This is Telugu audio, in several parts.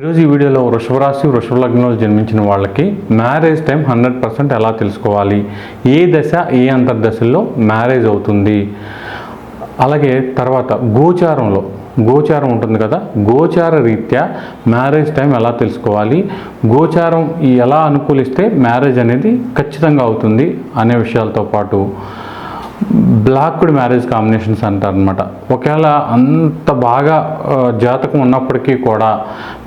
ఈరోజు ఈ వీడియోలో వృషభరాశి వృషభ లగ్నంలో జన్మించిన వాళ్ళకి మ్యారేజ్ టైం హండ్రెడ్ పర్సెంట్ ఎలా తెలుసుకోవాలి? ఏ దశ ఏ అంతర్దశల్లో మ్యారేజ్ అవుతుంది? అలాగే తర్వాత గోచారంలో గోచారం ఉంటుంది కదా? గోచార రీత్యా మ్యారేజ్ టైం ఎలా తెలుసుకోవాలి? గోచారం ఎలా అనుకూలిస్తే మ్యారేజ్ అనేది ఖచ్చితంగా అవుతుంది అనే విషయాలతో పాటు బ్లాక్డ్ మ్యారేజ్ కాంబినేషన్స్ అంటారనమాట ఒకవేళ అంత బాగా జాతకం ఉన్నప్పటికీ కూడా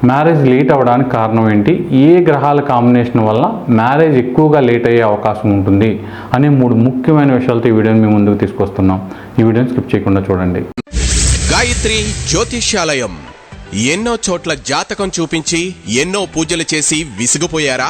మ్యారేజ్ లేట్ అవ్వడానికి కారణం ఏంటి? ఏ గ్రహాల కాంబినేషన్ వల్ల మ్యారేజ్ ఎక్కువగా లేట్ అయ్యే అవకాశం ఉంటుంది? అనే మూడు ముఖ్యమైన విషయాలతో ఈ వీడియోని మేము ముందుకు తీసుకొస్తున్నాం. ఈ వీడియోని స్కిప్ చేయకుండా చూడండి. గాయత్రి జ్యోతిష్యాలయం. ఎన్నో చోట్ల జాతకం చూపించి ఎన్నో పూజలు చేసి విసిగిపోయారా?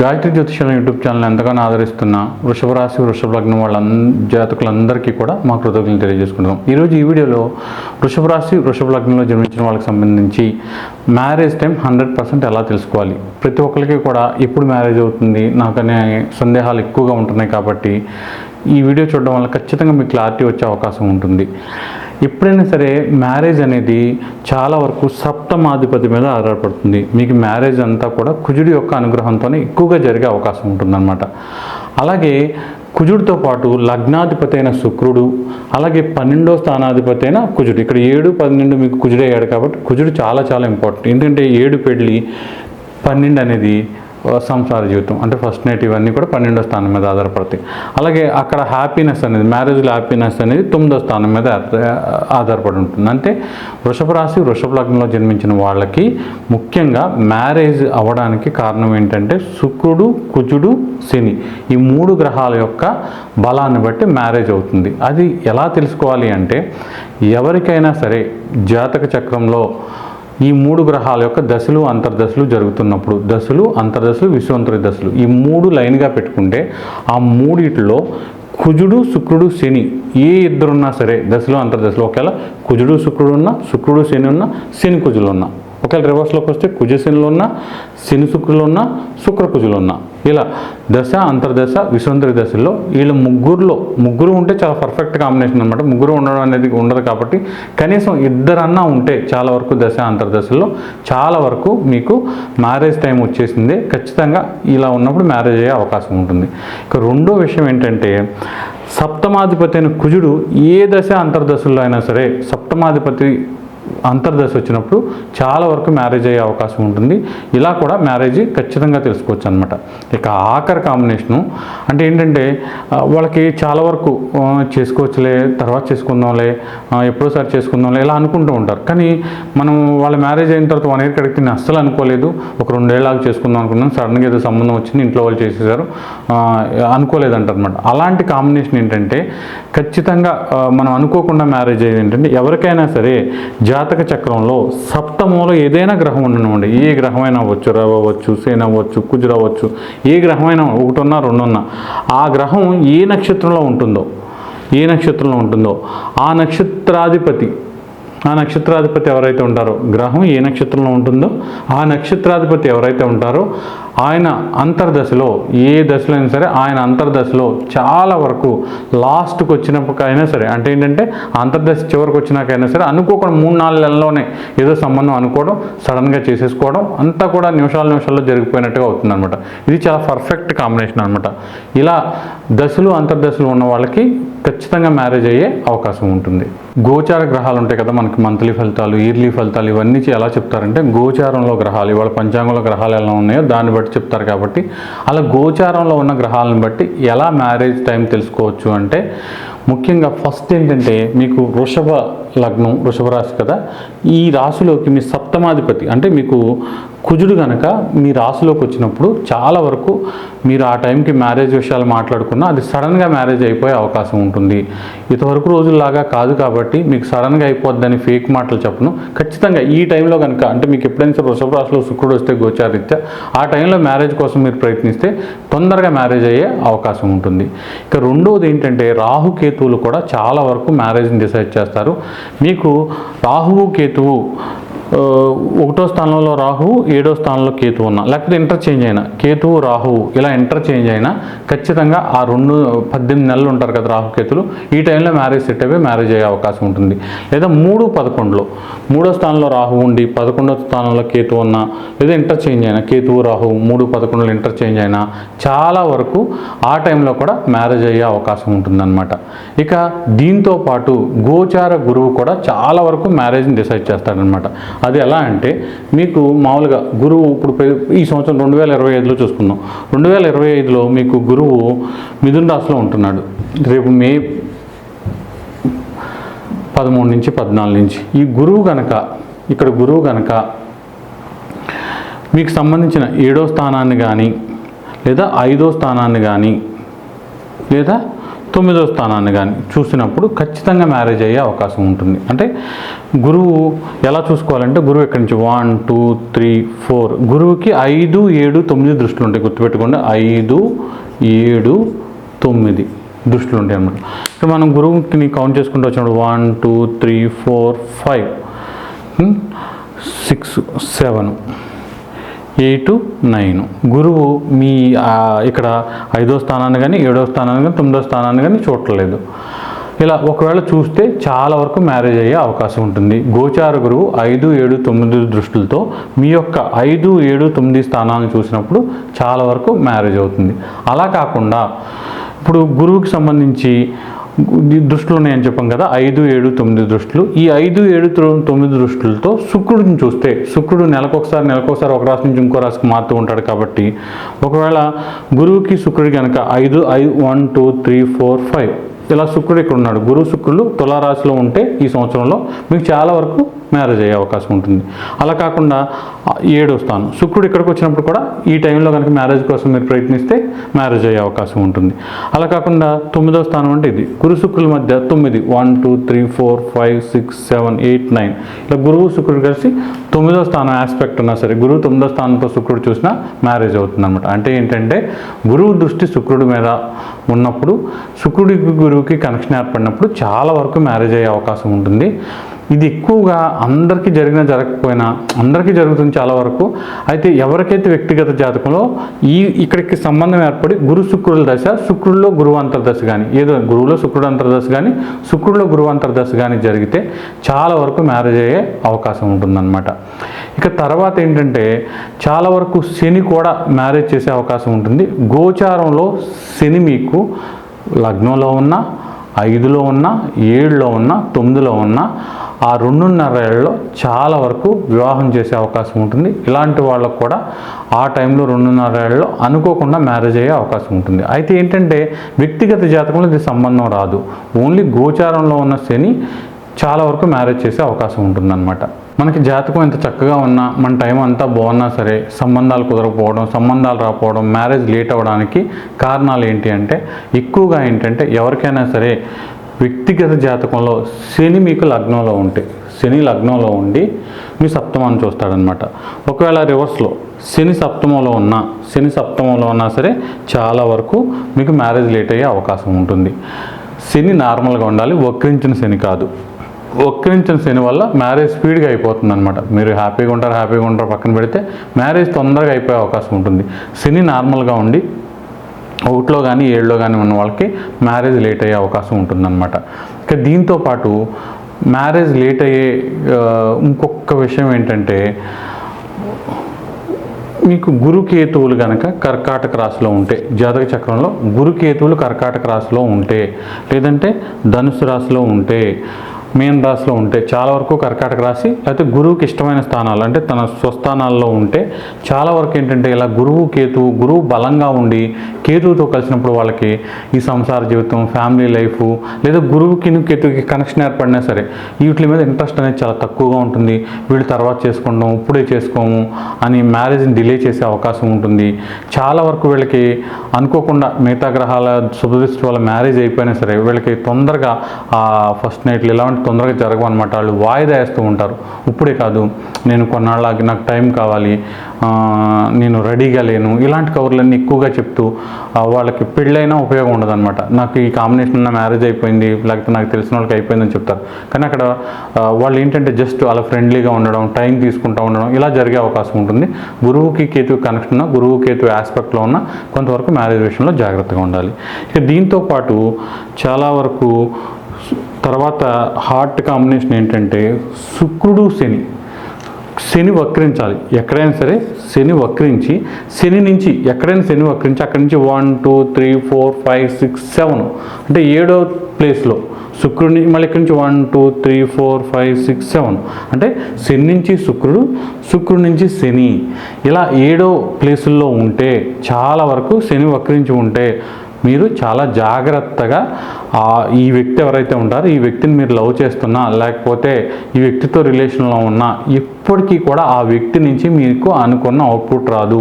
గాయత్రి జ్యోతిషాల యూట్యూబ్ ఛానల్ ఎంతగానో ఆదరిస్తున్న వృషభ రాశి వృషభ లగ్నం వాళ్ళ జాతకులందరికీ కూడా మా కృతజ్ఞతలు తెలియజేసుకుంటాం ఈరోజు ఈ వీడియోలో వృషభ రాశి వృషభ లగ్నంలో జన్మించిన వాళ్ళకి సంబంధించి మ్యారేజ్ టైం హండ్రెడ్ పర్సెంట్ ఎలా తెలుసుకోవాలి? ప్రతి ఒక్కరికి కూడా ఎప్పుడు మ్యారేజ్ అవుతుంది నాకనే సందేహాలు ఎక్కువగా ఉంటున్నాయి కాబట్టి ఈ వీడియో చూడడం వల్ల ఖచ్చితంగా మీకు క్లారిటీ వచ్చే అవకాశం ఉంటుంది. ఎప్పుడైనా సరే మ్యారేజ్ అనేది చాలా వరకు సప్తమాధిపతి మీద ఆధారపడుతుంది. మీకు మ్యారేజ్ అంతా కూడా కుజుడి యొక్క అనుగ్రహంతోనే ఎక్కువగా జరిగే అవకాశం ఉంటుందన్నమాట. అలాగే కుజుడితో పాటు లగ్నాధిపతి అయిన శుక్రుడు అలాగే పన్నెండో స్థానాధిపతి అయిన కుజుడు. ఇక్కడ ఏడు పన్నెండు మీకు కుజుడు అయ్యాడు కాబట్టి కుజుడు చాలా చాలా ఇంపార్టెంట్ ఎందుకంటే ఏడు పెళ్ళి పన్నెండు అనేది సంసార జీవితం అంటే ఫస్ట్ నైట్ ఇవన్నీ కూడా పన్నెండో స్థానం మీద ఆధారపడతాయి. అలాగే అక్కడ హ్యాపీనెస్ అనేది మ్యారేజ్లో హ్యాపీనెస్ అనేది తొమ్మిదో స్థానం మీద ఆధారపడి ఉంటుంది. అంటే వృషభ రాశి వృషభ లగ్నంలో జన్మించిన వాళ్ళకి ముఖ్యంగా మ్యారేజ్ అవ్వడానికి కారణం ఏంటంటే శుక్రుడు కుజుడు శని ఈ మూడు గ్రహాల యొక్క బలాన్ని బట్టి మ్యారేజ్ అవుతుంది. అది ఎలా తెలుసుకోవాలి అంటే ఎవరికైనా సరే జాతక చక్రంలో ఈ మూడు గ్రహాల యొక్క దశలు అంతర్దశలు జరుగుతున్నప్పుడు దశలు అంతర్దశలు విశ్వంతరి దశలు ఈ మూడు లైన్గా పెట్టుకుంటే ఆ మూడిట్లో కుజుడు శుక్రుడు శని ఏ ఇద్దరున్నా సరే దశలు అంతర్దశలు ఒకవేళ కుజుడు శుక్రుడు ఉన్నా శుక్రుడు శని ఉన్నా శని కుజులు ఉన్నా. ఒకవేళ రివర్స్లోకి వస్తే కుజశనిలో ఉన్న శని శుక్రులు ఉన్న శుక్ర కుజులు ఉన్న. ఇలా దశ అంతర్దశ విశ్వంతరి దశల్లో వీళ్ళ ముగ్గురులో ముగ్గురు ఉంటే చాలా పర్ఫెక్ట్ కాంబినేషన్ అనమాట ముగ్గురు ఉండడం అనేది ఉండదు కాబట్టి కనీసం ఇద్దరన్నా ఉంటే చాలా వరకు దశ అంతర్దశల్లో చాలా వరకు మీకు మ్యారేజ్ టైం వచ్చేసిందే. ఖచ్చితంగా ఇలా ఉన్నప్పుడు మ్యారేజ్ అయ్యే అవకాశం ఉంటుంది. ఇక రెండో విషయం ఏంటంటే సప్తమాధిపతి అయిన కుజుడు ఏ దశ అంతర్దశల్లో అయినా సరే సప్తమాధిపతి అంతర్దశ వచ్చినప్పుడు చాలా వరకు మ్యారేజ్ అయ్యే అవకాశం ఉంటుంది. ఇలా కూడా మ్యారేజ్ ఖచ్చితంగా తెలుసుకోవచ్చు అనమాట ఇక ఆఖరి కాంబినేషను అంటే ఏంటంటే వాళ్ళకి చాలా వరకు చేసుకోవచ్చులే తర్వాత చేసుకుందాంలే ఎప్పుడోసారి చేసుకుందాంలే ఇలా అనుకుంటూ ఉంటారు. కానీ మనం వాళ్ళ మ్యారేజ్ అయిన తర్వాత వన్ ఇయర్ కడిగితే నేను అస్సలు అనుకోలేదు. ఒక రెండేళ్ళకి చేసుకుందాం అనుకున్నాను. సడన్గా ఏదో సంబంధం వచ్చింది ఇంట్లో వాళ్ళు చేసేసారు. అనుకోలేదంటారనమాట అనమాట అలాంటి కాంబినేషన్ ఏంటంటే ఖచ్చితంగా మనం అనుకోకుండా మ్యారేజ్ అయ్యేది ఏంటంటే ఎవరికైనా సరే జాతక చక్రంలో సప్తమంలో ఏదైనా గ్రహం ఉండనివ్వండి. ఏ గ్రహమైనా అవ్వచ్చు రవి అవ్వచ్చు సేన అవ్వచ్చు కుజురవ్వచ్చు ఏ గ్రహమైనా ఒకటున్నా రెండున్నా ఆ గ్రహం ఏ నక్షత్రంలో ఉంటుందో ఏ నక్షత్రంలో ఉంటుందో ఆ నక్షత్రాధిపతి ఆ నక్షత్రాధిపతి ఎవరైతే ఉంటారో గ్రహం ఏ నక్షత్రంలో ఉంటుందో ఆ నక్షత్రాధిపతి ఎవరైతే ఉంటారో ఆయన అంతర్దశలో ఏ దశలో అయినా సరే ఆయన అంతర్దశలో చాలా వరకు లాస్ట్కి వచ్చినప్పటికైనా సరే అంటే ఏంటంటే అంతర్దశ చివరికి వచ్చినాకైనా సరే అనుకోకుండా మూడు నాలుగు నెలల్లోనే ఏదో సంబంధం అనుకోవడం సడన్గా చేసేసుకోవడం అంతా కూడా నిమిషాల నిమిషాల్లో జరిగిపోయినట్టుగా అవుతుందన్నమాట. ఇది చాలా పర్ఫెక్ట్ కాంబినేషన్ అనమాట ఇలా దశలు అంతర్దశలు ఉన్న వాళ్ళకి ఖచ్చితంగా మ్యారేజ్ అయ్యే అవకాశం ఉంటుంది. గోచార గ్రహాలు ఉంటాయి కదా మనకి మంత్లీ ఫలితాలు ఇయర్లీ ఫలితాలు ఇవన్నీ ఎలా చెప్తారంటే గోచారంలో గ్రహాలు ఇవాళ పంచాంగంలో గ్రహాలు ఎలా ఉన్నాయో దాన్ని బట్టి చెప్తారు కాబట్టి అలా గోచారంలో ఉన్న గ్రహాలను బట్టి ఎలా మ్యారేజ్ టైం తెలుసుకోవచ్చు అంటే ముఖ్యంగా ఫస్ట్ ఏంటంటే మీకు వృషభ లగ్నం వృషభ రాశి కదా ఈ రాశిలోకి మీ సప్తమాధిపతి అంటే మీకు కుజుడు కనుక మీ రాశిలోకి వచ్చినప్పుడు చాలా వరకు మీరు ఆ టైంకి మ్యారేజ్ విషయాలు మాట్లాడుకున్నా అది సడన్గా మ్యారేజ్ అయిపోయే అవకాశం ఉంటుంది. ఇంతవరకు రోజుల్లాగా కాదు కాబట్టి మీకు సడన్గా అయిపోద్దని ఫేక్ మాటలు చెప్పను. ఖచ్చితంగా ఈ టైంలో కనుక అంటే మీకు ఎప్పుడైనా సరే వృషభ రాశిలో శుక్రుడు వస్తే గోచారిత్యా ఆ టైంలో మ్యారేజ్ కోసం మీరు ప్రయత్నిస్తే తొందరగా మ్యారేజ్ అయ్యే అవకాశం ఉంటుంది. ఇక రెండవది ఏంటంటే రాహు కేతువులు కూడా చాలా వరకు మ్యారేజ్ని డిసైడ్ చేస్తారు. మీకు రాహువు కేతువు ఒకటో స్థానంలో రాహు ఏడో స్థానంలో కేతు ఉన్నా. లేకపోతే ఇంటర్చేంజ్ అయినా. కేతువు రాహువు ఇలా ఇంటర్చేంజ్ అయినా ఖచ్చితంగా ఆ రెండు పద్దెనిమిది నెలలు ఉంటారు కదా రాహు కేతులు. ఈ టైంలో మ్యారేజ్ సెట్ అయిపోయి మ్యారేజ్ అయ్యే అవకాశం ఉంటుంది. లేదా మూడు పదకొండులో. మూడో స్థానంలో రాహు ఉండి పదకొండో స్థానంలో కేతు ఉన్నా లేదా ఇంటర్చేంజ్ అయినా కేతువు రాహువు మూడు పదకొండులో ఇంటర్చేంజ్ అయినా చాలా వరకు ఆ టైంలో కూడా మ్యారేజ్ అయ్యే అవకాశం ఉంటుందన్నమాట. ఇక దీంతో పాటు గోచార గురువు కూడా చాలా వరకు మ్యారేజ్ని డిసైడ్ చేస్తాడనమాట అది ఎలా అంటే మీకు మామూలుగా గురువు ఇప్పుడు ఈ సంవత్సరం రెండు వేల ఇరవై ఐదులో చూసుకుందాం. రెండు వేల ఇరవై ఐదులో మీకు గురువు మిథున రాశిలో ఉంటున్నాడు. రేపు మే పదమూడు నుంచి పద్నాలుగు నుంచి. ఈ గురువు గనక ఇక్కడ గురువు గనక మీకు సంబంధించిన ఏడో స్థానాన్ని కానీ లేదా ఐదో స్థానాన్ని కానీ లేదా తొమ్మిదో స్థానాన్ని కానీ చూసినప్పుడు ఖచ్చితంగా మ్యారేజ్ అయ్యే అవకాశం ఉంటుంది. అంటే గురువు ఎలా చూసుకోవాలంటే గురువు ఎక్కడి నుంచి? One two three four. గురువుకి ఐదు ఏడు తొమ్మిది దృష్టిలు ఉంటాయి గుర్తుపెట్టుకోండి. ఐదు ఏడు తొమ్మిది దృష్టిలు ఉంటాయి అన్నమాట. ఇప్పుడు మనం గురువుని కౌంట్ చేసుకుంటూ వచ్చినప్పుడు one two three four five six seven. Eight nine. గురువు మీ ఇక్కడ ఐదో స్థానాన్ని కానీ ఏడో స్థానాన్ని కానీ తొమ్మిదో స్థానాన్ని కానీ చూడలేదు ఇలా ఒకవేళ చూస్తే చాలా వరకు మ్యారేజ్ అయ్యే అవకాశం ఉంటుంది. గోచార గురువు ఐదు ఏడు తొమ్మిది దృష్టిలతో మీ యొక్క ఐదు ఏడు తొమ్మిది స్థానాలను చూసినప్పుడు చాలా వరకు మ్యారేజ్ అవుతుంది. అలా కాకుండా ఇప్పుడు గురువుకి సంబంధించి దృష్టిలు ఉన్నాయని చెప్పాం కదా ఐదు ఏడు తొమ్మిది దృష్టిలు. ఈ ఐదు ఏడు తొ- తొమ్మిది దృష్టిలతో శుక్రుడిని చూస్తే శుక్రుడు నెలకొకసారి నెలకొకసారి ఒక రాశి నుంచి ఇంకో రాశికి మారుతూ ఉంటాడు కాబట్టి ఒకవేళ గురువుకి శుక్రుడి కనుక ఐదు I one two three four five ఇలా శుక్రుడు ఇక్కడ ఉన్నాడు. గురువు శుక్రుడు తులారాశిలో ఉంటే ఈ సంవత్సరంలో మీకు చాలా వరకు మ్యారేజ్ అయ్యే అవకాశం ఉంటుంది. అలా కాకుండా ఏడో స్థానం. శుక్రుడు ఇక్కడికి వచ్చినప్పుడు కూడా ఈ టైంలో కనుక మ్యారేజ్ కోసం మీరు ప్రయత్నిస్తే మ్యారేజ్ అయ్యే అవకాశం ఉంటుంది. అలా కాకుండా తొమ్మిదో స్థానం అంటే ఇది. గురు శుక్రుల మధ్య తొమ్మిది one two three four five six seven eight nine. ఇలా గురువు శుక్రుడు కలిసి తొమ్మిదో స్థానం ఆస్పెక్ట్ ఉన్నా సరే గురువు తొమ్మిదో స్థానంతో శుక్రుడు చూసినా మ్యారేజ్ అవుతుంది అనమాట అంటే ఏంటంటే గురువు దృష్టి శుక్రుడి మీద ఉన్నప్పుడు శుక్రుడికి గురువుకి కనెక్షన్ ఏర్పడినప్పుడు చాలా వరకు మ్యారేజ్ అయ్యే అవకాశం ఉంటుంది. ఇది ఎక్కువగా అందరికీ జరిగినా జరగకపోయినా అందరికీ జరుగుతుంది చాలా వరకు. అయితే ఎవరికైతే వ్యక్తిగత జాతకంలో ఈ ఇక్కడికి సంబంధం ఏర్పడి గురు శుక్రుల దశ శుక్రుల్లో గురువు అంతర్దశ కానీ ఏదో గురువులో శుక్రుడు అంతర్దశ కానీ శుక్రుల్లో గురువు అంతర్దశ కానీ జరిగితే చాలా వరకు మ్యారేజ్ అయ్యే అవకాశం ఉంటుందన్నమాట. ఇక తర్వాత ఏంటంటే చాలా వరకు శని కూడా మ్యారేజ్ చేసే అవకాశం ఉంటుంది. గోచారంలో శని మీకు లగ్నంలో ఉన్న ఐదులో ఉన్న ఏడులో ఉన్న తొమ్మిదిలో ఉన్న ఆ రెండున్నర ఏళ్ళలో చాలా వరకు వివాహం చేసే అవకాశం ఉంటుంది. ఇలాంటి వాళ్ళకు కూడా ఆ టైంలో రెండున్నర ఏళ్ళలో అనుకోకుండా మ్యారేజ్ అయ్యే అవకాశం ఉంటుంది. అయితే ఏంటంటే వ్యక్తిగత జాతకంలో ఇది సంబంధం రాదు. ఓన్లీ గోచారంలో ఉన్న శని చాలా వరకు మ్యారేజ్ చేసే అవకాశం ఉంటుందన్నమాట. మనకి జాతకం ఎంత చక్కగా ఉన్నా మన టైం అంతా బాగున్నా సరే సంబంధాలు కుదరకపోవడం సంబంధాలు రాకపోవడం మ్యారేజ్ లేట్ అవ్వడానికి కారణాలు ఏంటి అంటే ఎక్కువగా ఏంటంటే ఎవరికైనా సరే వ్యక్తిగత జాతకంలో శని మీకు లగ్నంలో ఉంటే శని లగ్నంలో ఉండి మీ సప్తమాన్ని చూస్తాడనమాట ఒకవేళ రివర్స్లో శని సప్తమంలో ఉన్నా శని సప్తమంలో ఉన్నా సరే చాలా వరకు మీకు మ్యారేజ్ లేట్ అయ్యే అవకాశం ఉంటుంది. శని నార్మల్గా ఉండాలి వక్రించిన శని కాదు. వక్రించిన శని వల్ల మ్యారేజ్ స్పీడ్గా అయిపోతుంది అనమాట మీరు హ్యాపీగా ఉంటారు హ్యాపీగా ఉంటారు పక్కన పెడితే మ్యారేజ్ తొందరగా అయిపోయే అవకాశం ఉంటుంది. శని నార్మల్గా ఉండి ఒకటిలో కానీ ఏడులో కానీ ఉన్న వాళ్ళకి మ్యారేజ్ లేట్ అయ్యే అవకాశం ఉంటుందన్నమాట. ఇక దీంతో పాటు మ్యారేజ్ లేట్ అయ్యే ఇంకొక విషయం ఏంటంటే మీకు గురుకేతువులు కనుక కర్కాటక రాశిలో ఉంటే జాతక చక్రంలో గురుకేతువులు కర్కాటక రాశిలో ఉంటే లేదంటే ధనుసు రాశిలో ఉంటే మేన్ రాశిలో ఉంటే చాలా వరకు కర్కాటక రాశి లేకపోతే గురువుకి ఇష్టమైన స్థానాలు. అంటే తన స్వస్థానాల్లో ఉంటే చాలా వరకు ఏంటంటే ఇలా గురువు కేతువు గురువు బలంగా ఉండి కేతువుతో కలిసినప్పుడు వాళ్ళకి ఈ సంసార జీవితం ఫ్యామిలీ లైఫ్ లేదా గురువుకి కేతువుకి కనెక్షన్ ఏర్పడినా సరే వీటి మీద ఇంట్రెస్ట్ అనేది చాలా తక్కువగా ఉంటుంది. వీళ్ళు తర్వాత చేసుకుంటాం ఇప్పుడే చేసుకోము అని మ్యారేజ్ని డిలే చేసే అవకాశం ఉంటుంది. చాలా వరకు వీళ్ళకి అనుకోకుండా మిగతా గ్రహాల శుభదృష్టి వల్ల మ్యారేజ్ అయిపోయినా సరే వీళ్ళకి తొందరగా ఆ ఫస్ట్ నైట్లు ఇలాంటి తొందరగా జరగవు అనమాట వాళ్ళు వాయిదా వేస్తూ ఉంటారు. ఇప్పుడే కాదు నేను కొన్నాళ్ళకి నాకు టైం కావాలి నేను రెడీగా లేను ఇలాంటి కవర్లన్నీ ఎక్కువగా చెప్తూ వాళ్ళకి పెళ్ళైనా ఉపయోగం ఉండదన్నమాట. నాకు ఈ కాంబినేషన్ ఉన్న మ్యారేజ్ అయిపోయింది లేకపోతే నాకు తెలిసిన వాళ్ళకి అయిపోయిందని చెప్తారు. కానీ అక్కడ వాళ్ళు ఏంటంటే జస్ట్ అలా ఫ్రెండ్లీగా ఉండడం టైం తీసుకుంటూ ఉండడం ఇలా జరిగే అవకాశం ఉంటుంది. గురువుకి కేతు కనెక్షన్ ఉన్న గురువు కేతు ఆస్పెక్ట్లో ఉన్న కొంతవరకు మ్యారేజ్ విషయంలో జాగ్రత్తగా ఉండాలి. ఇక దీంతో పాటు చాలా వరకు తర్వాత హార్ట్ కాంబినేషన్ ఏంటంటే శుక్రుడు శని. శని వక్రించాలి. ఎక్కడైనా సరే శని వక్రించి శని నుంచి ఎక్కడైనా శని వక్రించి అక్కడి నుంచి one two three four five six seven అంటే ఏడో ప్లేస్లో శుక్రుడిని మళ్ళీ ఇక్కడి నుంచి one two three four five six seven అంటే శని నుంచి శుక్రుడు శుక్రుడి నుంచి శని. ఇలా ఏడో ప్లేసుల్లో ఉంటే చాలా వరకు శని వక్రించి ఉంటే మీరు చాలా జాగ్రత్తగా ఈ వ్యక్తి ఎవరైతే ఉంటారో ఈ వ్యక్తిని మీరు లవ్ చేస్తున్నా లేకపోతే ఈ వ్యక్తితో రిలేషన్లో ఉన్నా ఎప్పటికీ కూడా ఆ వ్యక్తి నుంచి మీకు అనుకున్న అవుట్పుట్ రాదు.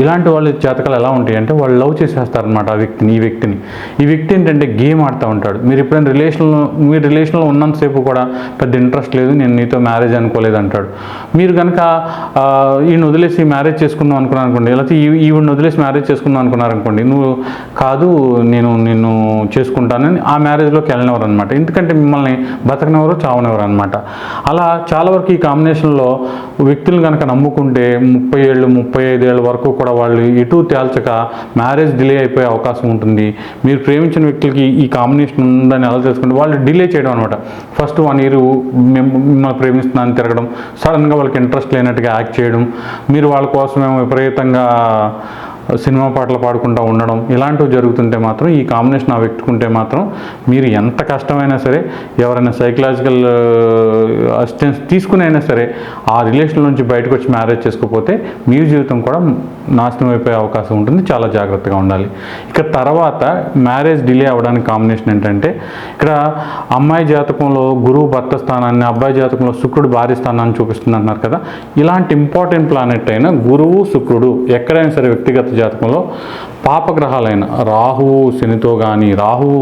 ఇలాంటి వాళ్ళ జాతకాలు ఎలా ఉంటాయి అంటే వాళ్ళు లవ్ చేసేస్తారనమాట ఆ వ్యక్తిని ఈ వ్యక్తిని. ఈ వ్యక్తి ఏంటంటే గేమ్ ఆడుతూ ఉంటాడు. మీరు ఎప్పుడైనా రిలేషన్లో మీ రిలేషన్లో ఉన్నంతసేపు కూడా పెద్ద ఇంట్రెస్ట్ లేదు నేను నీతో మ్యారేజ్ అనుకోలేదు అంటాడు. మీరు కనుక ఈయన వదిలేసి మ్యారేజ్ చేసుకుందాం అనుకున్నాను అనుకోండి లేకపోతే ఈ ఈవిని వదిలేసి మ్యారేజ్ చేసుకుందాం అనుకున్నారు అనుకోండి నువ్వు కాదు నేను నిన్ను చేసుకుంటానని ఆ మ్యారేజ్లోకి వెళ్ళినవారు అనమాట ఎందుకంటే మిమ్మల్ని బతకనివారు చావనివ్వరు అనమాట అలా చాలా వరకు ఈ కాంబినేషన్లో వ్యక్తులు కనుక నమ్ముకుంటే ముప్పై ఏళ్ళు ముప్పై ఐదు ఏళ్ళ వరకు కూడా వాళ్ళు ఎటు తేల్చక మ్యారేజ్ డిలే అయిపోయే అవకాశం ఉంటుంది. మీరు ప్రేమించిన వ్యక్తులకి ఈ కాంబినేషన్ ఉందని ఎలా తెలుసుకుంటే వాళ్ళు డిలే చేయడం అనమాట ఫస్ట్ వన్ ఇయర్ మేము మిమ్మల్ని ప్రేమిస్తున్నాను తిరగడం సడన్గా వాళ్ళకి ఇంట్రెస్ట్ లేనట్టుగా యాక్ట్ చేయడం మీరు వాళ్ళ కోసమేమో విపరీతంగా సినిమా పాటలు పాడుకుంటూ ఉండడం ఇలాంటివి జరుగుతుంటే మాత్రం ఈ కాంబినేషన్ ఆ వ్యక్తికుంటే మాత్రం మీరు ఎంత కష్టమైనా సరే ఎవరైనా సైకలాజికల్ అసిస్టెన్స్ తీసుకుని అయినా సరే ఆ రిలేషన్ నుంచి బయటకు వచ్చి మ్యారేజ్ చేసుకోకపోతే మీ జీవితం కూడా నాశనం అయిపోయే అవకాశం ఉంటుంది. చాలా జాగ్రత్తగా ఉండాలి. ఇక తర్వాత మ్యారేజ్ డిలే అవ్వడానికి కాంబినేషన్ ఏంటంటే ఇక్కడ అమ్మాయి జాతకంలో గురువు భర్త స్థానాన్ని అబ్బాయి జాతకంలో శుక్రుడు భార్య స్థానాన్ని చూపిస్తుంది అంటున్నారు కదా. ఇలాంటి ఇంపార్టెంట్ ప్లానెట్ అయిన గురువు శుక్రుడు ఎక్కడైనా సరే వ్యక్తిగత జాతకంలో పాపగ్రహాలైన రాహువు శనితో కానీ రాహువు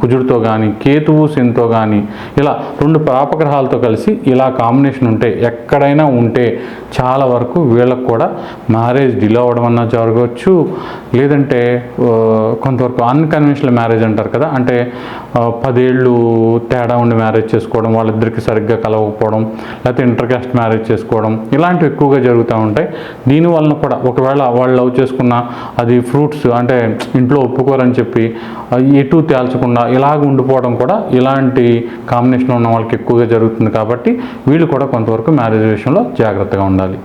కుజుడితో కానీ కేతువు శనితో కానీ ఇలా రెండు పాపగ్రహాలతో కలిసి ఇలా కాంబినేషన్ ఉంటే ఎక్కడైనా ఉంటే చాలా వరకు వీళ్ళకు కూడా మ్యారేజ్ డిలే అవ్వడం అన్నా జరగవచ్చు. లేదంటే కొంతవరకు అన్కన్వెన్షనల్ మ్యారేజ్ అంటారు కదా అంటే పదేళ్ళు తేడా ఉండి మ్యారేజ్ చేసుకోవడం వాళ్ళిద్దరికి సరిగ్గా కలవకపోవడం లేకపోతే ఇంటర్కాస్ట్ మ్యారేజ్ చేసుకోవడం ఇలాంటివి ఎక్కువగా జరుగుతూ ఉంటాయి. దీనివలన కూడా ఒకవేళ వాళ్ళు లవ్ చేసుకున్న అది ఫ్రూట్స్ అంటే ఇంట్లో ఒప్పుకోరని చెప్పి ఎటు తేల్చకుండా ఇలాగ ఉండిపోవడం కూడా ఇలాంటి కాంబినేషన్ ఉన్న వాళ్ళకి ఎక్కువగా జరుగుతుంది కాబట్టి వీళ్ళు కూడా కొంతవరకు మ్యారేజ్ విషయంలో జాగ్రత్తగా ఉండాలి.